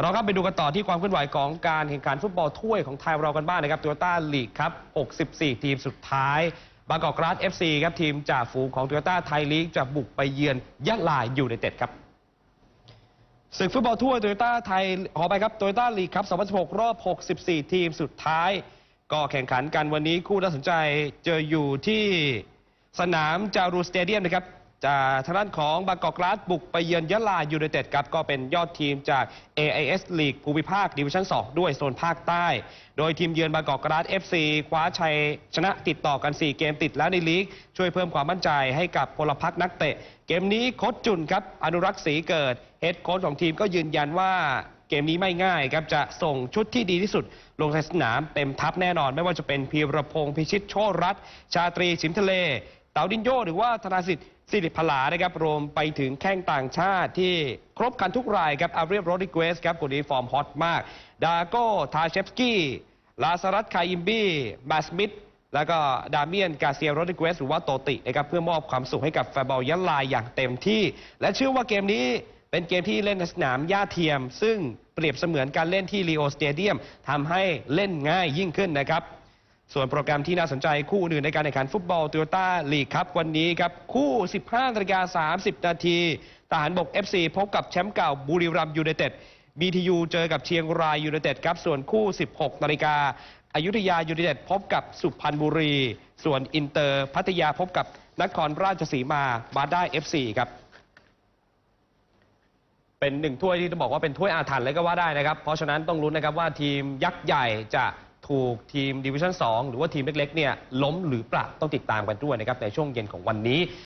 เราครับไปดูกันต่อที่ความเคลื่อนไหวของการแข่งขันฟุตบอลถ้วยของไทยเรากันบ้างนะครับโตโยต้าลีกครับ 64 ทีมสุดท้าย บางกอกกราส FC ครับทีมจ่าฝูงของโตโยต้าไทยลีกจะบุกไปเยือนยะลายูไนเต็ดครับศึกฟุตบอลถ้วยโตโยต้าไทยขอไปครับโตโยต้าลีกครับ 2016 รอบ 64 ทีมสุดท้าย ก็แข่งขันกันวันนี้คู่น่าสนใจเจออยู่ที่สนามจารูสเตเดียมนะครับ จากทางด้านของบางกอกกราสบุกไปเยือนยะลายูไนเต็ดครับก็เป็นยอดทีมจาก AIS ลีกภูมิภาคดิวิชั่น 2 ด้วยโซนภาคใต้ โดยทีมเยือนบางกอกกราส FC คว้าชัยชนะติดต่อกัน 4 เกมติดแล้วในลีก ช่วยเพิ่มความมั่นใจให้กับพลพรรคนักเตะ เกมนี้โค้ชจุนครับ อนุรักษ์ศรีเกิดเฮดโค้ชของทีมก็ยืนยันว่าเกมนี้ไม่ง่ายครับ จะส่งชุดที่ดีที่สุด ลงสนามเต็มทัพแน่นอน ไม่ว่าจะเป็นพีรพงศ์พิชิตโชรัตชาตรีชิมทะเล เต๋าดินโยหรือว่าธนาสิทธิ์สิริพลานะครับรวมไปถึงแข้งต่างชาติที่ครบกันทุกรายครับอาเรียบโรดิเกสครับคนนี้ฟอร์มฮอตมาก ดาโก้ทาเชฟสกี้ลาซารัตคายิมบี้มาสมิธแล้วก็ดาเมียนกาเซียโรดิเกสหรือว่าโตตินะครับเพื่อมอบความสุขให้กับแฟนบอลยะลาอย่างเต็มที่ และเชื่อว่าเกมนี้เป็นเกมที่เล่นในสนามหญ้าเทียม ซึ่งเปรียบเสมือนการเล่นที่ลีโอสเตเดียมทำให้เล่นง่ายยิ่งขึ้นนะครับ ส่วนโปรแกรมที่น่าสนใจคู่อื่นในการแข่งขันฟุตบอลโตโยต้าลีกครับ วันนี้ครับ คู่ 15นาฬิกา30 นาทีทหารบก FC พบกับแชมป์เก่าบุรีรัมยูไนเต็ด BTU เจอกับเชียงรายยูไนเต็ดครับ ส่วนคู่ 16นาฬิกาอายุทยายูไนเต็ดพบกับสุพรรณบุรี ส่วนอินเตอร์พัทยาพบกับนครราชสีมาบาได้ FC ครับเป็นหนึ่งถ้วยที่ต้องบอกว่าเป็นถ้วยอาถรรพ์เลยก็ว่าได้นะครับ เพราะฉะนั้นต้องลุ้นนะครับว่าทีมยักษ์ใหญ่จะ ถูกทีมดิวิชั่น 2 หรือว่าทีมเล็กๆเนี่ยล้มหรือเปล่าต้องติดตามกันด้วยนะครับในช่วงเย็นของวันนี้